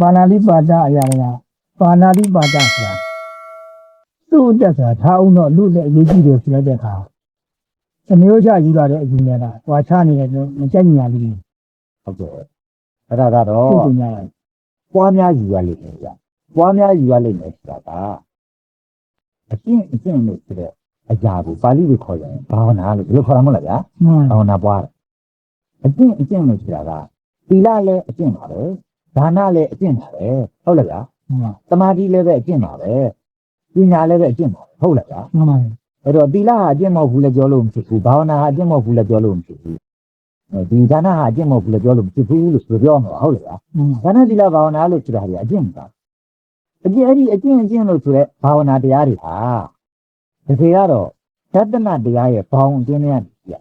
ပါဏာတိပါဒအရာကပါဏာတိပါဒဆိုတာသူ့အတက်ဆိုတာထားအောင်တော့လူနဲ့အရေးကြီးတယ်ဆိုလိုက်တဲ့အခါသမျိုးချယူလာတဲ့အယူနဲ့ကဟွာချနေတယ်လို့မကြက်ညာလို့ဟုတ်ကဲ့အဲ့ဒါကတော့သိပညာရပွားများယူရလိမ့်မယ်ဗျပွားများယူရလိမ့်မယ်ဆိုတာကအကျင့်အကျင့်လို့ဆိုတဲ့အရာကိုပါဠိလိုခေါ်ရင်ဘာဝနာလို့ဘယ်လိုခေါ်ရမလဲဗျာမှန်ဘာဝနာပွားတယ်အကျင့်အကျင့်လို့ဆိုတာကသီလလည်းအကျင့်ပါပဲ ဒါနလည်းအကျင့်ပါပဲဟုတ်လားဗျာမှန်တမာတိလည်းပဲအကျင့်ပါပဲပညာလည်းပဲအကျင့်ပါပဲဟုတ်လားဗျာမှန်ပါအဲ့တော့သီလဟာအကျင့်မဟုတ်ဘူးလည်းပြောလို့မဖြစ်ဘူးဘာဝနာဟာအကျင့်မဟုတ်ဘူးလည်းပြောလို့မဖြစ်ဘူးအဲဒီဒါနဟာအကျင့်မဟုတ်ဘူးလည်းပြောလို့မဖြစ်ဘူးလို့ဆိုပြောမှာဟုတ်လားဗျာမှန်ဒါနသီလဘာဝနာလို့ဆိုတာတွေအကျင့်မပါအကျင့်အဲ့ဒီအကျင့်အကျင့်လို့ဆိုရဲဘာဝနာတရားတွေဟာတကယ်ကတော့သတ္တနာတရားရဲ့ဘောင်အကျင့်တွေကပြ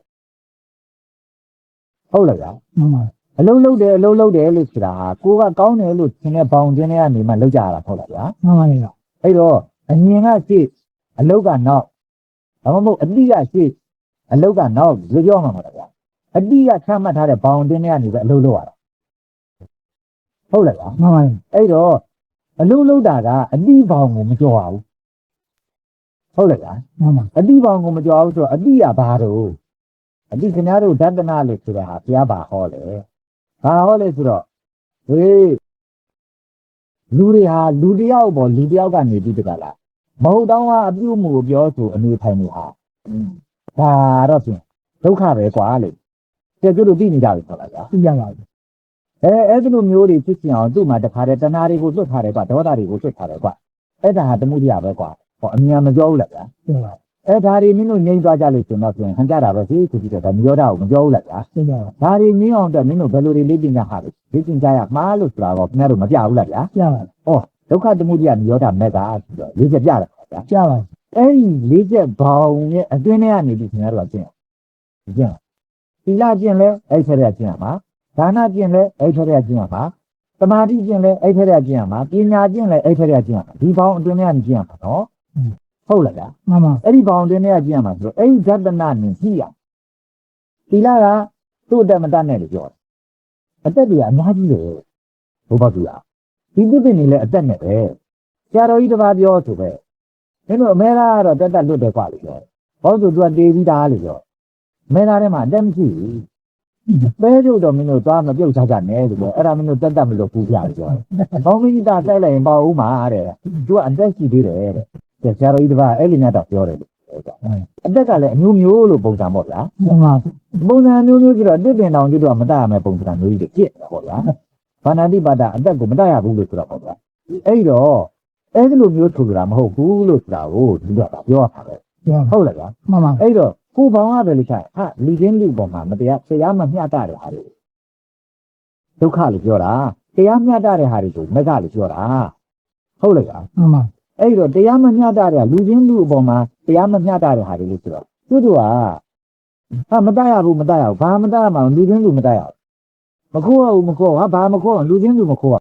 ဟုတ်လားဗျာမှန်ပါ အလုံးလုံးတယ်အလုံးလုံးတယ်လို့ဆိုတာဟာကိုကကောင်းတယ်လို့သင်တဲ့ဘောင်ကျင်းတွေကနေမှလောက်ကြရတာဟုတ်လားဗျာမှန်ပါလေအဲ့တော့အမြင်ကရှေ့အလုတ်ကနောက်ဒါမှမဟုတ်အတိကရှေ့အလုတ်ကနောက်ဒီလိုပြောမှာမဟုတ်လားဗျာအတိကချမှတ်ထားတဲ့ဘောင်ကျင်းတွေကနေပဲအလုံးလုံးရတာဟုတ်လားဗျာမှန်ပါအဲ့တော့အလုံးလုံးတာကအတိဘောင်ကိုမကြော်ပါဘူးဟုတ်လားဗျာမှန်ပါအတိဘောင်ကိုမကြော်ဘူးဆိုတော့အတိကဘာတော့အတိခင်ဗျားတို့ဒသနာလို့ဆိုတာဟာဘုရားဘာဟောလဲ ဘာဟောလဲဆိုတော့ဟေးလူတွေဟာလူတစ်ယောက်ပေါ်လူတစ်ယောက်ကနေပြီးတကလားမဟုတ်တော့ဟာအပြုမှုကိုပြောဆိုအနေထိုင်မှုဟာဒါတော့ဖြင့်ဒုက္ခပဲကွာလို့ကျေကျတို့သိနေကြပြီဆိုလားဗျာသိရပါဘူးအဲအဲ့ဒီလိုမျိုးတွေဖြစ်ချင်အောင်သူ့မှာတခါတည်းတဏှာတွေကိုလွတ်ထားတယ်ကွာဒေါသတွေကိုလွတ်ထားတယ်ကွာအဲ့ဒါဟာတမှုတရားပဲကွာဟောအမြန်မပြောဘူးလားဗျာသိပါ အဲဒါတွေမင်းတို့ငြိမ်းသွားကြလို့ဆိုတော့ပြန်ဟန်ကြတာပဲစီသူကြည့်တော့ဒါမပြောတာကိုမပြောဘူးလားဗျာသိပါဒါတွေငြိမ်းအောင်တော့မင်းတို့ဘယ်လိုတွေလေ့ကျင့်ကြဟာလဲလေ့ကျင့်ကြရမှာလို့ဆိုတာတော့ခင်ဗျားတို့မပြဘူးလားဗျာပြပါဒုက္ခတမှုတရားနိရောဓမက်ကဆိုတော့လေးချက်ပြတယ်ဗျာပြပါအဲ့ဒီလေးချက်ဘောင်ရဲ့အတွင်းထဲကနေပြီးခင်ဗျားတို့ကကျင့်ကျင့်သီလကျင့်လဲအဲ့ထက်ရကျင့်ရမှာဒါနကျင့်လဲအဲ့ထက်ရကျင့်ရမှာသမာဓိကျင့်လဲအဲ့ထက်ရကျင့်ရမှာပညာကျင့်လဲအဲ့ထက်ရကျင့်ရမှာဒီဘောင်အတွင်းထဲကနေကျင့်ရမှာနော် ဟုတ်လားဗျာ မှန်ပါ အဲ့ဒီဘောင်အတွင်းထဲကကျင့်ရမှာဆိုတော့အဲ့ဒီဒသနာနဲ့ညှိရသီလကသူ့အတက်မတတ်နဲ့လို့ပြောတယ်အတက်တွေကအများကြီးလေဘုရားသူလားဒီသစ်ပင်တွေလည်းအတက်နဲ့ပဲဆရာတော်ကြီးတစ်ပါးပြောဆိုပဲမင်းတို့အမေရာကတော့တက်တက်လွတ်တယ်กว่าလို့ပြောတယ်ဘောဆိုသူကတေးပြီးသားလို့ပြောအမေရာထဲမှာအတက်မရှိဘူးပဲကျုပ်တော့မင်းတို့သွားမပြုတ်ချကြနဲ့လို့ပြောအဲ့ဒါမင်းတို့တက်တက်မလို့ပူပြလို့ပြောတယ်ဘောင်းမင်းသားတိုက်လိုက်ရင်ပေါ့ဦးမှာတဲ့သူကအတက်ရှိသေးတယ်တဲ့ ဆရာတော်ကြီးတစ်ပါးအဲ့ဒီနဲ့တော့ပြောတယ်လို့ပြောကြအတက်ကလည်းအမျိုးမျိုးလို့ပုံစံပေါ့ဗျာမှန်ပါပုံစံမျိုးမျိုးကြည့်တော့တစ်ပင်တောင်ကျွတ်တော့မတတ်ရမယ်ပုံစံမျိုးကြီးတွေဖြစ်နေတာပေါ့ဗျာဘာနာတိပါဒအသက်ကိုမတတ်ရဘူးလို့ဆိုတော့ပေါ့ဗျာအဲ့တော့အဲ့ဒီလိုမျိုးထူတာမဟုတ်ဘူးလို့ဆိုတာကိုဒီတော့ပြောရမှာပဲပြပါဟုတ်လားဗျာမှန်ပါအဲ့တော့ကိုဘောင်ရပဲလို့ဆိုင်ဟာလူချင်းလူပေါ်မှာမတရားဆရာမမျှတတဲ့ဟာတွေဒုက္ခလို့ပြောတာတရားမျှတတဲ့ဟာတွေကိုမက်ကလို့ပြောတာဟုတ်လားဗျာမှန်ပါ အဲ့တော့တရားမမျှတတဲ့လူချင်းလူအပေါ်မှာတရားမမျှတတဲ့ဟာတွေလို့ဆိုတော့သူတို့ကဟာမတတ်ရဘူးမတတ်ရဘူးဘာမတတ်ရမှာလူချင်းလူမတတ်ရဘူးမခိုးရဘူးမခိုးဟာဘာမခိုးအောင်လူချင်းလူမခိုးရ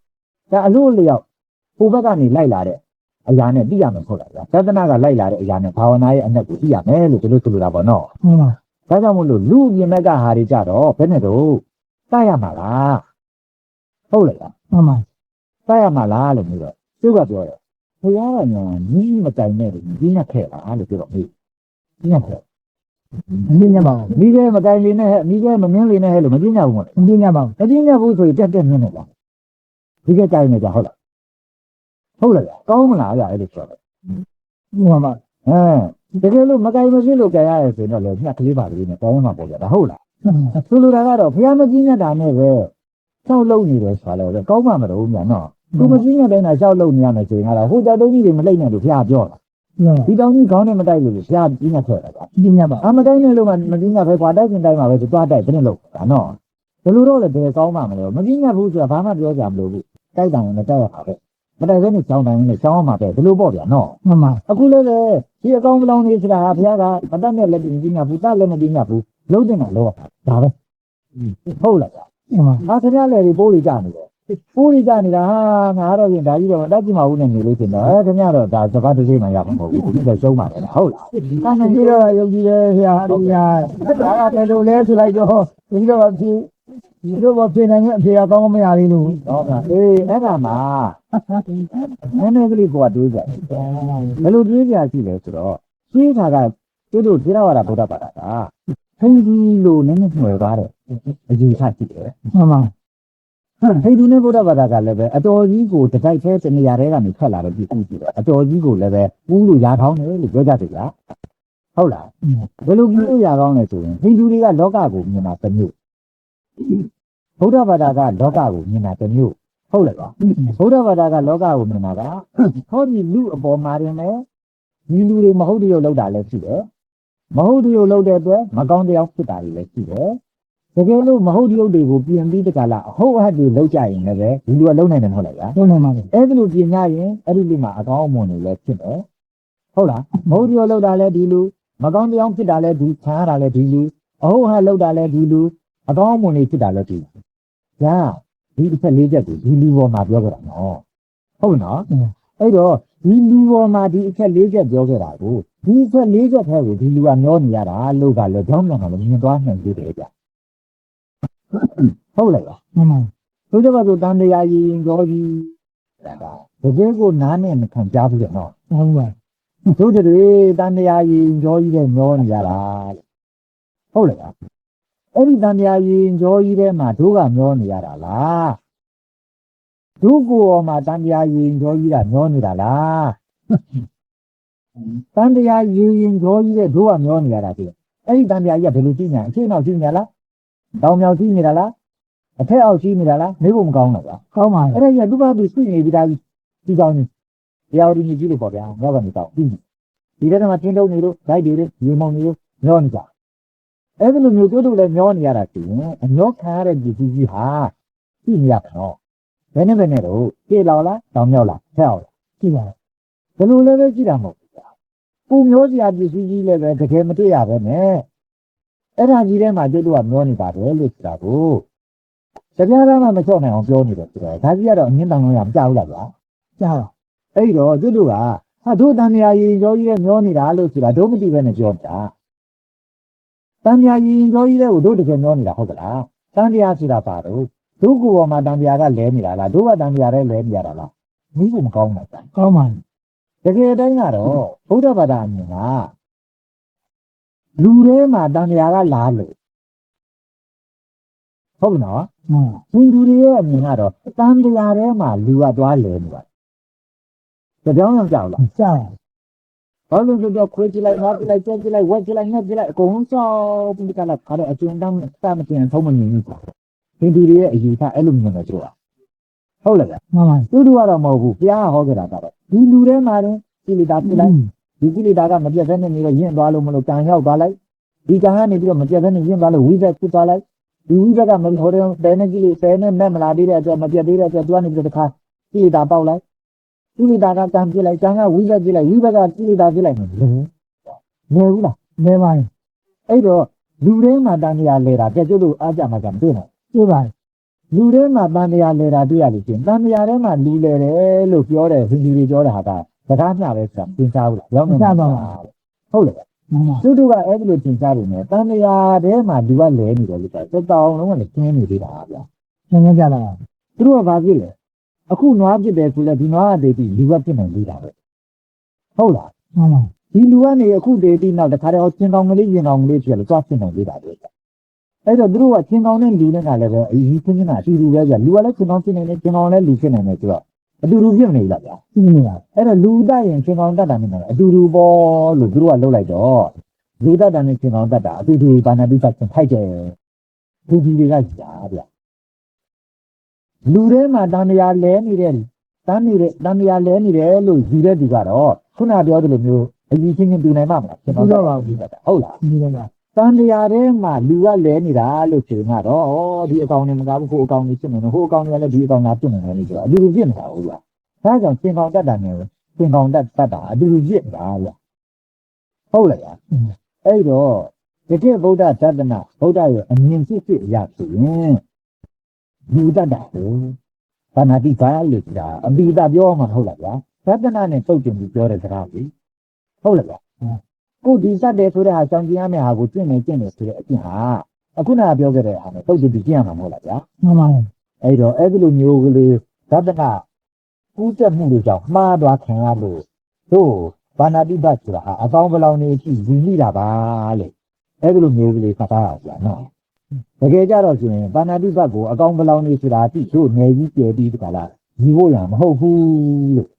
ဒါအလို့လျောက်ဟိုဘက်ကနေလိုက်လာတဲ့အရာနဲ့သိရမယ်ဟုတ်လားဗျာသဒ္ဒနာကလိုက်လာတဲ့အရာနဲ့ဘာဝနာရဲ့အနက်ကိုသိရမယ်လို့ဒီလိုဆိုလိုတာပေါ့နော်မှန်ပါဒါကြောင့်မို့လို့လူအပြင်ဘက်ကဟာတွေကြတော့ဘယ်နဲ့တော့တတ်ရမှာလားဟုတ်လားဗျာမှန်ပါတတ်ရမှာလားလို့မျိုးတော့သူကပြောတယ် ဘုရားကညာနီးမတိုင်နဲ့လို့ကြီးညက်ခဲ့ပါလို့ပြောတော့မေးကြီးညက်ခဲ့မင်းညပါဘူးမိခဲမတိုင်လေးနဲ့ဟဲ့မိခဲမမြင်းလေးနဲ့ဟဲ့လို့မကြီးညက်ဘူးမလဲမင်းညပါဘူးမကြီးညက်ဘူးဆိုရင်တက်တက်မြင်းနေပါဒီကတိုင်နေကြဟုတ်လားဟုတ်လားဗျာကောင်းမလားဗျာအဲ့လိုဆိုတော့မှန်ပါဟမ်တကယ်လို့မတိုင်မဖြစ်လို့ကြရရဲဆိုရင်တော့လေညက်ကလေးပါလေးနဲ့ကောင်းမှာပေါ့ဗျာဒါဟုတ်လားဆိုလိုတာကတော့ဘုရားမကြီးညက်တာနဲ့ပဲရှောက်လုံနေတယ်ဆိုတာလည်းကောင်းမှမတော့မြန်နော် သူမကြီးညက်တိုင်းကရှောက်လုံနေရမယ်ဆိုရင်ကတော့ဟိုတောင်တုံးကြီးတွေမလိမ့်နဲ့လို့ဘုရားပြောတာမှန်ပါဒီတောင်ကြီးခေါင်းနဲ့မတိုက်လို့ဘုရားကြီးညက်ထွက်တာကမင်းညပါအာမတိုင်းနဲ့လို့မကြီးညက်ပဲကွာတိုက်ကျင်တိုင်းမှာပဲသူသွားတိုက်ဘယ်နဲ့လို့ဒါနော်ဘယ်လိုတော့လဲဘယ်ကောင်းမှမလဲမကြီးညက်ဘူးဆိုတာဘာမှပြောကြမလို့ဘူးတိုက်တိုင်နဲ့တိုက်ရပါပဲမတိုက်ဘဲနဲ့ချောင်းတိုင်းနဲ့ချောင်းမှာပဲဘယ်လိုပေါ့ဗျာနော်မှန်ပါအခုလည်းပဲဒီအကောင်ကလောင်နေဆိုတာဟာဘုရားကမတတ်နဲ့လက်တင်ကြီးညက်ဘူးတတ်လည်းမကြီးညက်ဘူးလုံးတင်တာလောဒါပဲဟုတ်လားဗျာမှန်ပါ။ဟာခင်ဗျားလည်းဒီပိုးတွေကြနေတယ်။ ပိုးတွေကြနေတာဟာငါကတော့ပြင်ဒါကြီးတော့တက်ကြည့်မဘူးနဲ့နေလို့ရှင်တော့အဲခင်ဗျားတော့ဒါစကားတစ်စိမ့်မှရမှာမဟုတ်ဘူး။ဒီလိုရှုံးပါလေဟုတ်လားဒါနဲ့ဒီတော့ယုံကြည်တယ်ဆရာအရိယာဒါကတယ်လို့လဲဆိုလိုက်တော့ဒီတော့ဖြစ်ဒီလိုမပြေနိုင်တဲ့အဖေကကောင်းမရသေးလို့တော့ကအေးအဲ့ဒါမှနည်းနည်းကလေးကိုကတွေးကြတယ်ဘယ်လိုတွေးကြရှိလဲဆိုတော့တွေးတာကတို့တို့ထေရဝါဒဗုဒ္ဓဘာသာကဟိန္ဒူလိုနည်းနည်းနှွယ်သွားတယ်အယူဆရှိတယ်မှန်ပါ ဟိန္ဒူနဲ့ဗုဒ္ဓဘာသာကလည်းပဲအတော်ကြီးကိုတစ်တိုက်သေးတနေရာတဲကနေထွက်လာတဲ့ပြည်သူကြီးတယ်အတော်ကြီးကိုလည်းပဲပူးလို့ရာကောင်းတယ်လို့ပြောကြတယ်ဗျာဟုတ်လားဘယ်လိုပူးလို့ရာကောင်းလဲဆိုရင်ဟိန္ဒူတွေကလောကကိုမြင်တာတစ်မျိုးဗုဒ္ဓဘာသာကလောကကိုမြင်တာတစ်မျိုးဟုတ်လားဗျာဗုဒ္ဓဘာသာကလောကကိုမြင်တာကဟောဒီလူအပေါ်မှာတင်မယ်ဒီလူတွေမဟုတ်တရုပ်လောက်တာလည်းရှိတယ်မဟုတ်တရုပ်လောက်တဲ့အတွက်မကောင်းတရားဖြစ်တာတွေလည်းရှိတယ် တကယ်လို့မဟုတ်တရုပ်တွေကိုပြင်ပြီးတကလားအဟုတ်အဟတ်တွေလောက်ကြရင်လည်းပဲဒီလူကလုံနိုင်တယ်မဟုတ်လားဗျာလုံးနေပါလေအဲ့ဒီလိုပြင်ကြရင်အဲ့ဒီလူမှာအကောင်းအမွန်တွေလည်းဖြစ်တယ်ဟုတ်လားမဟုတ်တရုပ်လောက်တာလည်းဒီလူမကောင်းတရားဖြစ်တာလည်းဒီခံရတာလည်းဒီလူအဟုတ်အဟတ်လောက်တာလည်းဒီလူအကောင်းအမွန်တွေဖြစ်တာလည်းဒီလူဒါဒီတစ်ချက်လေးချက်ကိုဒီလူပေါ်မှာပြောကြတာနော်ဟုတ်နော်အဲ့တော့ဒီလူပေါ်မှာဒီအချက်လေးချက်ပြောခဲ့တာကိုဒီအချက်လေးချက်ထဲကိုဒီလူကမျောနေရတာလို့ကလည်းကြောင်းပြန်တော့လည်းမြင်သွားနိုင်သေးတယ်ဗျ ဟုတ်လားမှန်ပါဆိုကြပါစို့တန်တရားရင်ကြောကြီးတကယ်ကိုနားနဲ့မခံကြဘူးလေနော်ဟုတ်ပါတို့တွေတန်တရားရင်ကြောကြီးတဲ့မျောနေကြတာတဲ့ဟုတ်လေအဲ့ဒီတန်တရားရင်ကြောကြီးတဲ့မှာတို့ကမျောနေရတာလားတို့ကိုယ်ပေါ်မှာတန်တရားရင်ကြောကြီးကမျောနေတာလားတန်တရားရင်ရင်ကြောကြီးတဲ့တို့ကမျောနေရတာဒီအဲ့ဒီတန်တရားကြီးကဘယ်လိုကြည့်ညာအရှင်းအောင်ကြည့်ညာလား တောင်မြောက်ကြည့်နေတာလားအထက်အောက်ကြည့်နေတာလားမေးဖို့မကောင်းတော့ဗျာကောင်းပါလေအဲ့ဒါကြီးကသူ့ဘာသူသိနေပြီးသားဒီကောင်းနေတရားဥပဒေကြီးလို့ပေါ့ဗျာငါကနေတော့ပြီးဒီထဲမှာတင်းတုံးနေလို့ဓာတ်တွေရေမောင်နေလို့မျောနေကြအဲ့ဒီလိုမျိုးတို့တို့လည်းမျောနေရတာရှိရင်အမျောခံရတဲ့ဒီကြီးကြီးဟာသိနေရပါတော့ဘယ်နဲ့ဘယ်နဲ့တော့ပြေလောက်လားတောင်မြောက်လားထက်အောင်လားကြည့်ပါဘယ်လိုလဲပဲကြည့်တာမဟုတ်ဘူးဗျာပူမျောစရာပစ္စည်းကြီးလည်းပဲတကယ်မတွေ့ရပဲနဲ့ အဲ့ဒါကြီးထဲမှာတို့တို့ကမျောနေပါတယ်လို့ဆိုတာကိုတပြားသားမှမချော့နိုင်အောင်ပြောနေတယ်ဆိုတော့ဒါကြီးကတော့အငင်းတောင်လုံးရမကြဘူးလားဗျာကြားတော့အဲ့တော့သူတို့ကဟာတို့တန်မြာရင်ကြောကြီးရဲ့မျောနေတာလို့ဆိုတာတို့မသိပဲနဲ့ပြောတာတန်မြာရင်ကြောကြီးတဲ့ကိုတို့တကယ်မျောနေတာဟုတ်ကလားတန်မြာဆိုတာပါတော့တို့ကိုယ်ပေါ်မှာတန်မြာကလဲနေတာလားတို့ကတန်မြာတဲ့လဲနေရတာလားမိဖို့မကောင်းဘူးလားကောင်းပါလေတကယ်အတိုင်းကတော့ဗုဒ္ဓဘာသာအမြင်က လူထဲမှာတန်မြာကလားလို့ဟုတ်ပြီနော်မှန်ဟိန္ဒူတွေရဲ့အမြင်ကတော့တန်မြာထဲမှာလူကသွားလဲနေပါတယ်ကြောင်ကြောင်ကြောက်လားကြားဘာလို့လဲဆိုတော့ခွေးကြည့်လိုက်ငါကြည့်လိုက်ကြက်ကြည့်လိုက်ဝက်ကြည့်လိုက်ငှက်ကြည့်လိုက်အကုန်လုံးစောက်ပြီးကြလာခါတော့အကျဉ်းတမ်းစမတင်ဆုံးမမြင်ဘူးပေါ့ဟိန္ဒူတွေရဲ့အယူဆအဲ့လိုမြင်တယ်သူကဟုတ်လားဗျမှန်ပါသူတို့ကတော့မဟုတ်ဘူးဘုရားဟောခဲ့တာကတော့ဒီလူထဲမှာတင်ကိလေသာပြလိုက် ဒီကိလေသာကမပြတ်ဘဲနဲ့နေတော့ယဉ်သွားလို့မလို့ကံရောက်သွားလိုက်ဒီကံကနေပြီးတော့မပြတ်ဘဲနဲ့ယဉ်သွားလို့ဝိဇ္ဇာဖြစ်သွားလိုက်ဒီဝိဇ္ဇာကမဟိုတဲ့ဆယ်နဲ့ကိလေဆယ်နဲ့နဲ့မလာသေးတဲ့အတွက်မပြတ်သေးတဲ့အတွက်သူကနေပြီးတော့တခါကိလေသာပေါက်လိုက်ကိလေသာကကံပြလိုက်ကံကဝိဇ္ဇာပြလိုက်ဝိဇ္ဇာကကိလေသာပြလိုက်မယ်လေနေဘူးလားလဲပါလေအဲ့တော့လူထဲမှာတန်တရားလဲတာကြက်ကျွတ်လို့အားကြမှာကြမတွေ့နိုင်ကြည့်ပါလေလူထဲမှာတန်တရားလဲတာတွေ့ရလို့ရှိရင်တန်တရားထဲမှာလူလဲတယ်လို့ပြောတယ်ဟိန္ဒူတွေပြောတာဟာက စကားမျှပဲဆိုတာသင်ကြားဘူးလားရောက်နေဟုတ်လေမှန်ပါသူတို့ကအဲ့ဒီလိုသင်ကြားတယ်နဲ့တန်တရားထဲမှာလူကလဲနေတယ်လို့ပြောတယ်တောင်လုံးကလည်းကျင်းနေသေးတာဗျာသင်ကြလာသူတို့ကဘာဖြစ်လဲအခုနွားဖြစ်တယ်ဆိုလဲဒီနွားကတည်ပြီးလူကဖြစ်နေသေးတာပဲဟုတ်လားမှန်ပါဒီလူကနေအခုတည်ပြီးနောက်တခါတော့ချင်းကောင်းကလေးရင်ကောင်းကလေးဖြစ်လို့သွားဖြစ်နေသေးတာပဲအဲ့တော့သူတို့ကချင်းကောင်းတဲ့လူနဲ့ကလည်းပဲအရင်ချင်းချင်းကအတူတူပဲဗျာလူကလည်းချင်းကောင်းဖြစ်နေတယ်ချင်းကောင်းလည်းလူဖြစ်နေတယ်ဆိုတော့ အတူတူဖြစ်နေလားဗျာကြည့်နေရအဲ့တော့လူတက်ရင်ချင်းကောင်းတက်တာနဲ့အတူတူပေါ့လို့သူတို့ကလှုပ်လိုက်တော့လူတက်တာနဲ့ချင်းကောင်းတက်တာအတူတူဘာနာပိပတ်ချင်းထိုက်တယ်သူဒီတွေကကြာဗျလူထဲမှာတန်တရားလဲနေတဲ့တန်နေတဲ့တန်တရားလဲနေတယ်လို့ယူတဲ့ဒီကတော့ခုနပြောသလိုမျိုးအကြီးချင်းချင်းပြနိုင်မှာမလားချင်းကောင်းတက်တာဟုတ်လားဒီလိုပါ တန်တရားထဲမှာလူကလဲနေတာလို့ဆိုရင်ကတော့ဩဒီအကောင်နဲ့မကားဘူးဟိုအကောင်ကြီးဖြစ်နေတယ်ဟိုအကောင်ကြီးလည်းဒီအကောင်သားဖြစ်နေတယ်လို့ဆိုတော့အတူတူဖြစ်နေတာဟုတ်လားဒါကြောင့်ချင်းကောင်းတက်တာနဲ့ချင်းကောင်းတက်တက်တာအတူတူဖြစ်နေတာဗျဟုတ်လားဗျအဲ့တော့တကယ်ဗုဒ္ဓသဒ္ဒနာဗုဒ္ဓရဲ့အမြင်စစ်စစ်အရာဆိုရင်လူတတ်တာကိုဘာနာတိဘာလို့ဆိုတာအပိဒပြောမှာဟုတ်လားဗျာသဒ္ဒနာနဲ့တုတ်တင်ပြီးပြောတဲ့စကားပြီဟုတ်လားဗျာ ကိုဒီစက်တယ်ဆိုတဲ့ဟာရှောင်ကျင်ရမယ့်ဟာကိုကျင့်နေကျင့်နေဆိုတဲ့အကျင့်ဟာအခုနကပြောခဲ့တဲ့အားနဲ့တုတ်တူတူကျင့်ရမှာမဟုတ်လားဗျာမှန်ပါတယ်အဲ့တော့အဲ့ဒီလိုမျိုးကလေးသဒ္ဒနာကူးတက်မှုတွေကြောင့်မှားသွားခံရလို့တို့ဘာနာတိဘတ်ဆိုတာဟာအကောင်းဘယ်လောင်နေအထိယူမိတာပါလေအဲ့ဒီလိုမျိုးကလေးဖတ်သားအောင်ဗျာနော်တကယ်ကြတော့ဆိုရင်ဘာနာတိဘတ်ကိုအကောင်းဘယ်လောင်နေဆိုတာအတိတို့ငယ်ကြီးကျယ်ပြီးတကလားယူဖို့ရမဟုတ်ဘူးလို့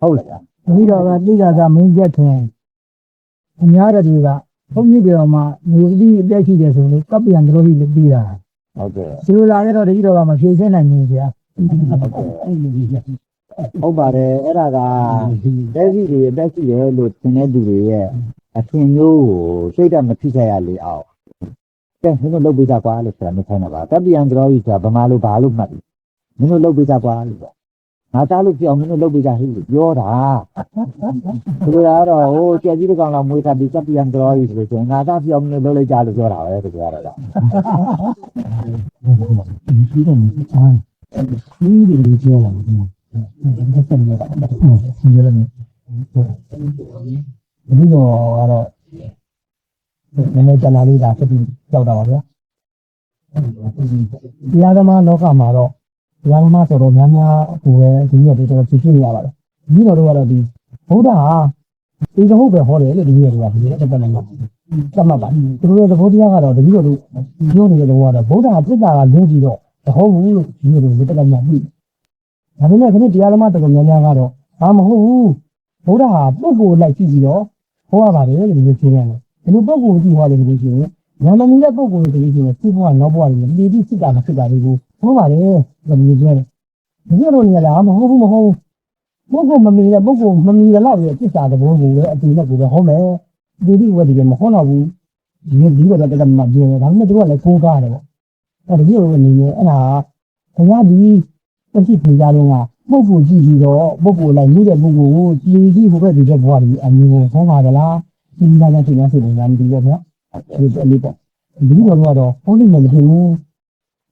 ဟုတ်လားဗျာတတိတော်ကတိကျကမင်းချက်ထင် အများတည်းကဘုန်းကြီးတော်မှာနေတိအတက်ရှိတယ်ဆိုလို့ကပ်ပြန်တော်ပြီးပြီးတာဟုတ်ကဲ့ဒီလိုလာခဲ့တော့တတိတော်ကမဖြေရှင်းနိုင်ဘူးဗျာဟုတ်ပါတယ်အဲ့ဒါကတက်စီတွေတက်စီတယ်လို့သင်တဲ့သူတွေရဲ့အထင်မျိုးကိုစိတ်ဓာတ်မဖြစ်ခဲ့ရလေအောင်ကဲမင်းတို့လုပ်ပေးကြကွာလို့ဆိုတာမဆိုင်တော့ပါတပ်ပြန်ကြောကြီးဆိုတာဗမာလိုဘာလို့မှတ်ပြီမင်းတို့လုပ်ပေးကြကွာလို့ပြော ငါသားလို့ပြောင်းမင်းတို့လုပ်ပေးကြဟိလို့ပြောတာဒီလိုကတော့ဟိုကြက်ကြီးတစ်ကောင်လောက်မွေးထားပြီးတပ်ပြန်ကြောကြီးဆိုလို့ဆိုရင်ငါသားပြောင်းမင်းတို့လုပ်လိုက်ကြလို့ပြောတာပဲဒီလိုကတော့ဒီတော့မဆိုင်ဒီဒီလိုပြောလာတယ်ဒါဆက်နေတော့ဆီရနေဒီတော့ကတော့နည်းနည်းတနာလေးဒါဆက်ပြီးကြောက်တာပါဗျာတရားသမားလောကမှာတော့ တရားသမားဆိုတော့များများဟိုပဲဒီနေ့တော့တော်တော်ဖြစ်ဖြစ်နေရပါတယ်ဒီတော့တော့ဒီဘုရားဟာဒီတော့ဟုတ်ပဲဟောတယ်လို့ဒီနေ့တော့ဒီနေ့တက်နေမှာတတ်မှတ်ပါသူတို့ရဲ့သဘောတရားကတော့တတိယတို့ပြောနေတဲ့တော့ကတော့ဘုရားပြစ်တာကလုံးကြည့်တော့မဟုတ်ဘူးလို့ဒီနေ့တော့တက်နေမှာပြီဒါပေမဲ့ခဏတရားသမားတော်တော်များများကတော့အာမဟုတ်ဘူးဘုရားဟာပုဂ္ဂိုလ်လိုက်ကြည့်ပြီးတော့ဟောရပါတယ်လို့ဒီလိုရှင်းရတယ်ဒီလိုပုဂ္ဂိုလ်ကြည့်ဟောတယ်ဒီလိုရှင်းရင်ဉာဏ်မမီတဲ့ပုဂ္ဂိုလ်တွေဒီလိုရှင်းရင်စိတ်ဘဝနောက်ဘဝတွေပြည်ပြီးစိတ်ကမဖြစ်တာလေးကိုဟောပါတယ် လို့ဒီလိုပြောတယ်ဒီလိုနေရတာမဟုတ်ဘူးမဟုတ်ဘူးပုဂ္ဂိုလ်မမီတဲ့ပုဂ္ဂိုလ်မမီတဲ့လောက်ရဲ့ပြစ်စာတဘောကိုလည်းအတူနဲ့ကိုပဲဟောမယ်ဒီဒီဝက်ဒီကမဟောတော့ဘူးဒီဒီကတော့တက်မှပြောတယ်ဒါပေမဲ့သူကလည်းကိုးကားတယ်ပေါ့အဲဒီလိုအနေနဲ့အဲ့ဒါဘုရားဒီတရှိဖေကြတော့ကပုဂ္ဂိုလ်ကြည့်ပြီးတော့ပုဂ္ဂိုလ်လိုက်နေတဲ့ပုဂ္ဂိုလ်ကိုကြည်ကြည့်ဖို့ပဲဒီတဲ့ဘဝဒီအမျိုးကိုဟောပါကြလားဒီလာတဲ့ချိန်မှစိတ်ဝင်စားမပြီးတော့ဗျာဒီအလေးပေါ့ဒီလိုတော့ဟောနေမှမထင်ဘူး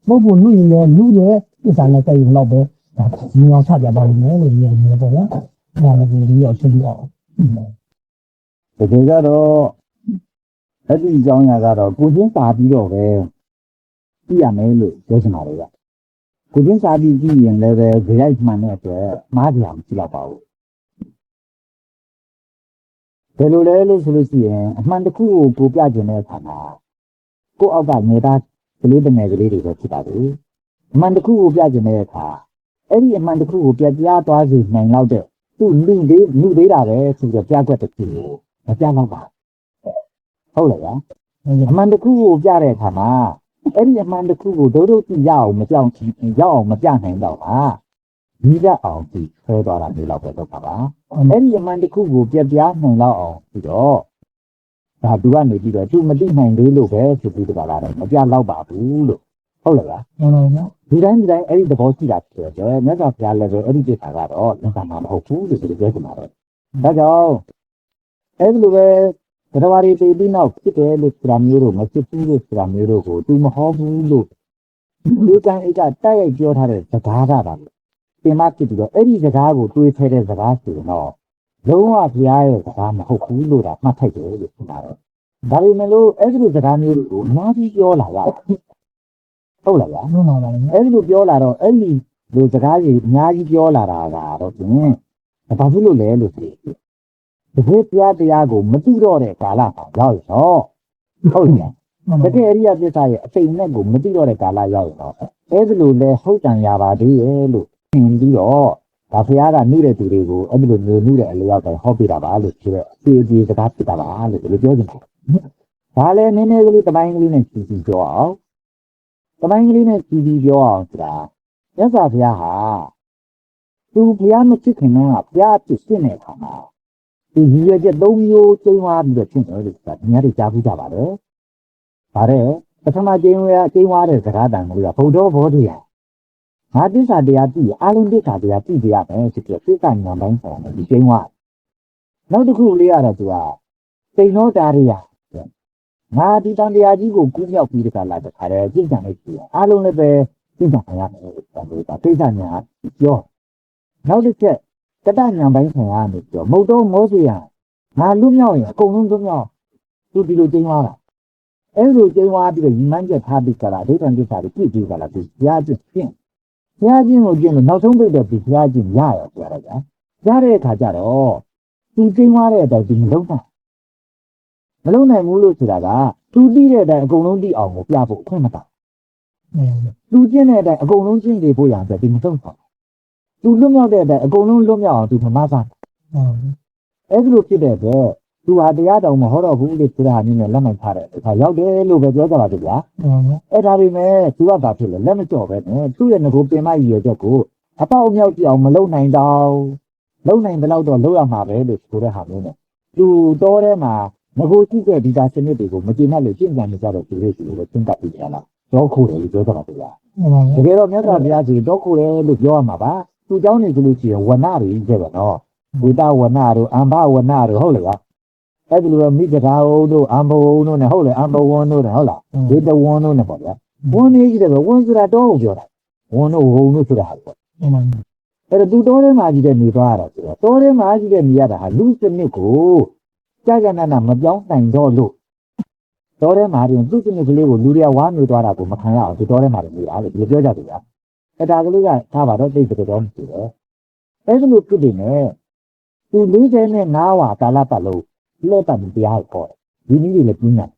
ပုဂ္ဂိုလ်လူရင်လည်းလူရဲ့ ပြစ်စာနဲ့တိုက်ရုံတော့ပဲဒါမြင်အောင်ချပြပါလိမ့်မယ်လို့ဒီလိုမျိုးပေါ့ဗျာအဲ့ဒါလည်းဒီရောရှင်းပြအောင်တကယ်ကတော့အဲ့ဒီအကြောင်းအရာကတော့ကိုချင်းစာပြီးတော့ပဲကြည့်ရမယ်လို့ပြောချင်ပါတယ်ဗျကိုချင်းစာပြီးကြည့်ရင်လည်းပဲကြရိုက်မှန်တဲ့အတွက်မှားကြအောင်ကြည့်တော့ပါဘူးဘယ်လိုလဲလို့ဆိုလို့ရှိရင်အမှန်တစ်ခုကိုကိုပြကျင်တဲ့အခါမှာကိုအောက်ကနေသားကလေးတငယ်ကလေးတွေပဲဖြစ်ပါလေ အမှန်တစ်ခုကိုပြကျင်တဲ့အခါအဲ့ဒီအမှန်တစ်ခုကိုပြပြသွားစေနိုင်တော့တဲ့သူ့လူလေးလူသေးတာပဲဆိုတော့ပြကွက်တစ်ခုကိုမပြတော့ပါဟုတ်လားဗျာအမှန်တစ်ခုကိုပြတဲ့အခါမှာအဲ့ဒီအမှန်တစ်ခုကိုဒုဒုတိရအောင်မကြောက်ရောက်အောင်မပြနိုင်တော့ပါဒီကအောင်ဒီဆွဲသွားတာမျိုးတော့ပဲတော့ပါပါအဲ့ဒီအမှန်တစ်ခုကိုပြပြနိုင်တော့အောင်ပြီးတော့ဒါသူကနေပြီးတော့သူမသိနိုင်သေးလို့ပဲဆိုပြီးတော့လာတော့မပြတော့ပါဘူးလို့ ဟုတ်လားဗျာဟုတ်လားနော်ဒီတိုင်းဒီတိုင်းအဲ့ဒီသဘောရှိတာဖြစ်တယ်မြတ်စွာဘုရားလည်းပဲအဲ့ဒီကိစ္စကတော့လက်ခံမှာမဟုတ်ဘူးလို့ပြောချင်ပါတယ်ဒါကြောင့်အဲ့ဒီလိုပဲဘဒဝါရီတေပြီးနောက်ဖြစ်တယ်လို့ဆိုတာမျိုးတို့မဖြစ်ဘူးလို့ဆိုတာမျိုးတို့ကိုသူမဟောဘူးလို့ဒီကံအိတ်ကတိုက်ရိုက်ပြောထားတဲ့စကားကပါပြင်မဖြစ်ပြီးတော့အဲ့ဒီစကားကိုတွေးထဲတဲ့စကားဆိုရင်တော့လုံးဝဘုရားရဲ့စကားမဟုတ်ဘူးလို့ဒါမှတ်ထိုက်တယ်လို့ဆိုပါတယ်ဒါပေမဲ့လို့အဲ့ဒီလိုစကားမျိုးတွေကိုအများကြီးပြောလာရတယ် ဟုတ်လားဗျာဟုတ်ပါလားနော်အဲ့ဒီလိုပြောလာတော့အဲ့ဒီလိုစကားကြီးအများကြီးပြောလာတာကတော့ဖြင့်ဘာဖြစ်လို့လဲလို့ဆိုရင်တကယ်တရားတရားကိုမသိတော့တဲ့ကာလမှာရောက်ရောဟုတ်လားတကယ်အရိယပစ္စရဲ့အစိမ့်နဲ့ကိုမသိတော့တဲ့ကာလရောက်ရောအဲ့ဒီလိုလဲဟုတ်တန်ရပါသေးရဲ့လို့သင်ပြီးတော့ဒါဖရားကနှုတဲ့သူတွေကိုအဲ့ဒီလိုမျိုးနှုတဲ့အလျောက်တိုင်းဟောပြတာပါလို့ဆိုတော့အစီအစီစကားဖြစ်တာပါလို့ဒီလိုပြောချင်တယ်ဒါလည်းနည်းနည်းကလေးတပိုင်းကလေးနဲ့ကြည့်ကြည့်ပြောအောင် တပိုင်းကလေးနဲ့ကြည်ကြည်ပြောအောင်ဆိုတာမြတ်စွာဘုရားဟာသူဘုရားမဖြစ်ခင်ကဘုရားဖြစ်ရှင်းတဲ့အခါမှာဒီရည်ရွယ်ချက်၃မျိုးကျင်းသွားပြီးတော့ဖြစ်တယ်လို့ဆိုတာဒီများတွေကြားဘူးကြပါလေ။ဗါတဲ့ပထမကျင်းဝဲကျင်းသွားတဲ့စကားတန်ကလေးကဘုဒ္ဓဘောဓိယငါတစ္ဆာတရားကြည့်အာလုံးတစ္ဆာတရားကြည့်ပြရမယ်ဆိုပြီးတော့သိက္ခာဉာဏ်ပိုင်းဆောင်တယ်ဒီကျင်းသွားနောက်တစ်ခုလေးကတော့သူကစိန်သောတာရိယ ငါဒီတန်တရားကြီးကိုကူးမြောက်ပြီးတခါလာတခါတည်းကြင်ကြံလေးရှိတယ်အားလုံးလည်းပဲကြင်ကြံရမယ်တန်လို့ဒါသိစ္စာညာပြောနောက်တစ်ချက်ကတ္တညာပိုင်းဆိုင်ရာနေပြောမုတ်တော့မောစီရငါလူမြောက်ရင်အကုန်လုံးလူမြောက်သူဒီလိုကျင်းသွားတာအဲ့လိုကျင်းသွားပြီးတော့ညီမန်းချက်ထားပြီးကြတာအဓိဋ္ဌာန်ကိစ္စတွေပြည့်ကြည့်ကြလားသူဘုရားချင်းရှင်းဘုရားချင်းကိုကျင့်လို့နောက်ဆုံးပြည့်တဲ့ဒီဘုရားချင်းရရောဆိုရတာကြာရတဲ့အခါကျတော့သူကျင်းသွားတဲ့အတိုင်းဒီမလုံးနိုင် မလုံးနိုင်ဘူးလို့ဆိုတာကသူသိတဲ့အတိုင်းအကုန်လုံးသိအောင်ကိုပြဖို့အခွင့်မတောင်းအင်းသူကျင့်တဲ့အတိုင်းအကုန်လုံးကျင့်နေဖို့ရအောင်ဆိုဒီမဆုံးဆောင်သူလွတ်မြောက်တဲ့အတိုင်းအကုန်လုံးလွတ်မြောက်အောင်သူမမစားဟုတ်အဲ့ဒီလိုဖြစ်တဲ့အတွက်သူဟာတရားတော်မဟောတော့ဘူးလို့ဆိုတာအနည်းနဲ့လက်မှတ်ထားတယ်အခါရောက်တယ်လို့ပဲပြောကြပါသေးဗျာဟုတ်အဲ့ဒါပေမဲ့သူကဘာဖြစ်လဲလက်မကြော့ပဲနဲ့သူ့ရဲ့ငကိုပင်မရည်ရွယ်ချက်ကိုအပေါက်အမြောက်ကြည့်အောင်မလုံနိုင်တော့လုံနိုင်တဲ့လောက်တော့လုံရမှာပဲလို့ဆိုတဲ့ဟာမျိုးနဲ့သူတော်ထဲမှာ ငကိုကြည့်တဲ့ဒီတာစနစ်တွေကိုမကျေနပ်လို့ရှင်းပြန်နေကြတော့သူလေးစီကိုပဲသင်တတ်ပြီးကြလားတော့ခိုးတယ်လို့ပြောကြပါသေးဗျာ ဟုတ် တကယ်တော့မြတ်စွာဘုရားကြီးတော့ခိုးတယ်လို့ပြောရမှာပါသူเจ้าနေဆိုလို့ရှိရင်ဝဏတွေကြည့်ပဲနော်ဝိတဝဏတို့အမ္ဘဝဏတို့ဟုတ်လေပါအဲ့ဒီလိုပဲမိဂရာဟုံတို့အမ္ဘဝုံတို့နဲ့ဟုတ်လေအမ္ဘဝံတို့နဲ့ဟုတ်လားဝိတဝံတို့နဲ့ပေါ့ဗျာ ဝန်းနေကြီးတယ်ပဲဝန်းဆိုတာတော့ကိုပြောတာဝန်းတို့ဟုံတို့ဆိုတာဟာပေါ့ ဟုတ် အဲ့တော့သူတောထဲမှာကြီးတဲ့နေသွားရတာဆိုတော့တောထဲမှာကြီးတဲ့နေရတာဟာလူစနစ်ကို ကြာကြာနာနာမပြောင်းနိုင်တော့လို့တောထဲမှာတင်သူ့စနစ်ကလေးကိုလူတွေကဝါမျိုးသွားတာကိုမခံရအောင်ဒီတောထဲမှာနေတာလေဒီပြောကြတယ်ဗျာအဲ့ဒါကလေးကထားပါတော့သိတဲ့တော်မရှိတယ်အဲ့ဒါလို့ဖြစ်နေတယ်သူ45ဝါကာလပတ်လုံးလက်ပတ်ပြီးတရားကိုခေါ်တယ်ဒီနည်းတွေလည်းပြင်းတယ်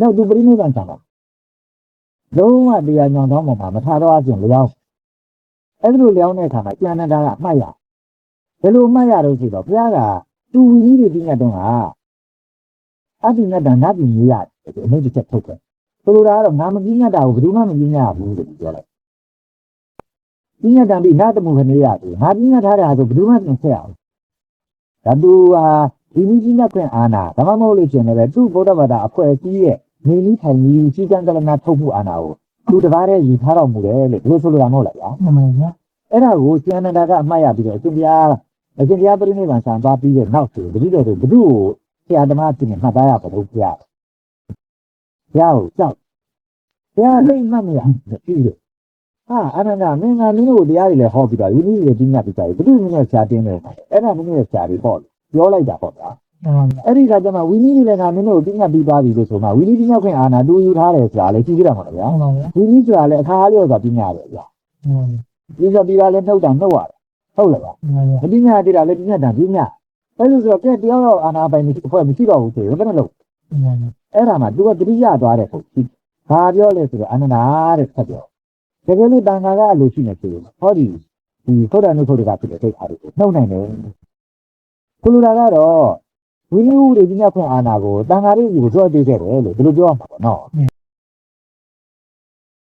နောက်သူပြိဋိဘံဆံတာလုံးဝတရားညောင်တော့မှမထားတော့အပြင်လျောင်းအဲ့ဒီလိုလျောင်းတဲ့အခါမှာကျန်တဲ့တာကအမှတ်ရဘယ်လိုအမှတ်ရတော့ဆိုတော့ဘုရားကသူဝီကြီးတွေပြညတ်တော့က အတိငတ်တာနတ်ပြည်ကြီးရတယ်အမိတ်တစ်ချက်ထုတ်တယ်ဆိုလိုတာကတော့ငါမပြညတ်တာကိုဘယ်သူမှမပြညတ်ဘူးလို့ပြောလိုက်ပြညတ်တံပြီးနတ်တမှုခနေရတယ်ငါပြညတ်ထားတာဆိုဘယ်သူမှမဆက်အောင်ဒါသူဟာဒီနည်းကြီးနဲ့ခွင့်အာနာဒါမှမဟုတ်လို့ရှင်လည်းသူ့ဗုဒ္ဓဘာသာအဖွဲ့အစည်းရဲ့နေနည်းထိုင်နည်းစီကံကလနာထုတ်မှုအာနာကိုသူတကားတည်းယူထားတော်မူတယ်လို့ဒီလိုဆိုလိုတာမဟုတ်လားဗျာဟုတ်ပါဗျာအဲ့ဒါကိုကျန်တဲ့တာကအမှတ်ရပြီးတော့အရှင်ဘုရားအရှင်ဘုရားပြိဋိဘံဆံသွားပြီးတဲ့နောက်ဆိုတတိတော်ဆိုဘု து ကို ဆရာသမားပြင်မှတ်သားရပါတော့ဘုရားဘုရားကိုကြောက်ဘုရားလိမ့်မှတ်မရပြီးတယ်ဟာအနန္ဒမင်းကမင်းတို့တရားတွေလည်းဟောပြီးတော့ယူနည်းတွေပြညတ်ပြီးကြတယ်ဘု து မင်းရဲ့ဆရာတင်းတယ်အဲ့ဒါမင်းရဲ့ဆရာတွေဟောပြောလိုက်တာပေါ့ဗျာဟုတ်ပါအဲ့ဒီကကျမှဝီနည်းတွေလည်းငါမင်းတို့ပြညတ်ပြီးသွားပြီလို့ဆိုမှဝီနည်းပြညတ်ခွင့်အာနာတူယူထားတယ်ဆိုတာလည်းကြည့်ကြတာမဟုတ်လားဗျာဟုတ်ပါဗျာဝီနည်းဆိုတာလည်းအခါအားလျော်စွာပြညတ်ပဲဗျာဟုတ်ဒီဆိုဒီကလည်းနှုတ်တာနှုတ်ရတယ်ဟုတ်လားဗျာပါဗျာမပညာတိတာလည်းပညာတန်ပညာ အဲ့လိုဆိုတော့ကဲတရားတော်အာနာပိုင်မရှိအဖွဲ့မရှိတော့ဘူးဆိုရင်ဘယ်နဲ့လို့ဟုတ်ပါဗျာအဲ့ဒါမှသူကတတိယသွားတဲ့ပုံရှိဘာပြောလဲဆိုတော့အနန္ဒာတဲ့ဆက်ပြောတကယ်လို့တန်ခါကအလိုရှိနေဆိုရင်ဟောဒီဒီသုဒ္ဓနုသုဒ္ဓကဖြစ်တဲ့ဒိဋ္ဌာတွေကိုနှုတ်နိုင်တယ်ကုလူလာကတော့ဝိနည်းဥတွေပညာခွင့်အာနာကိုတန်ခါလေးကိုကြွပေးခဲ့တယ်လို့ဒီလိုပြောရမှာပေါ့နော်ဟုတ်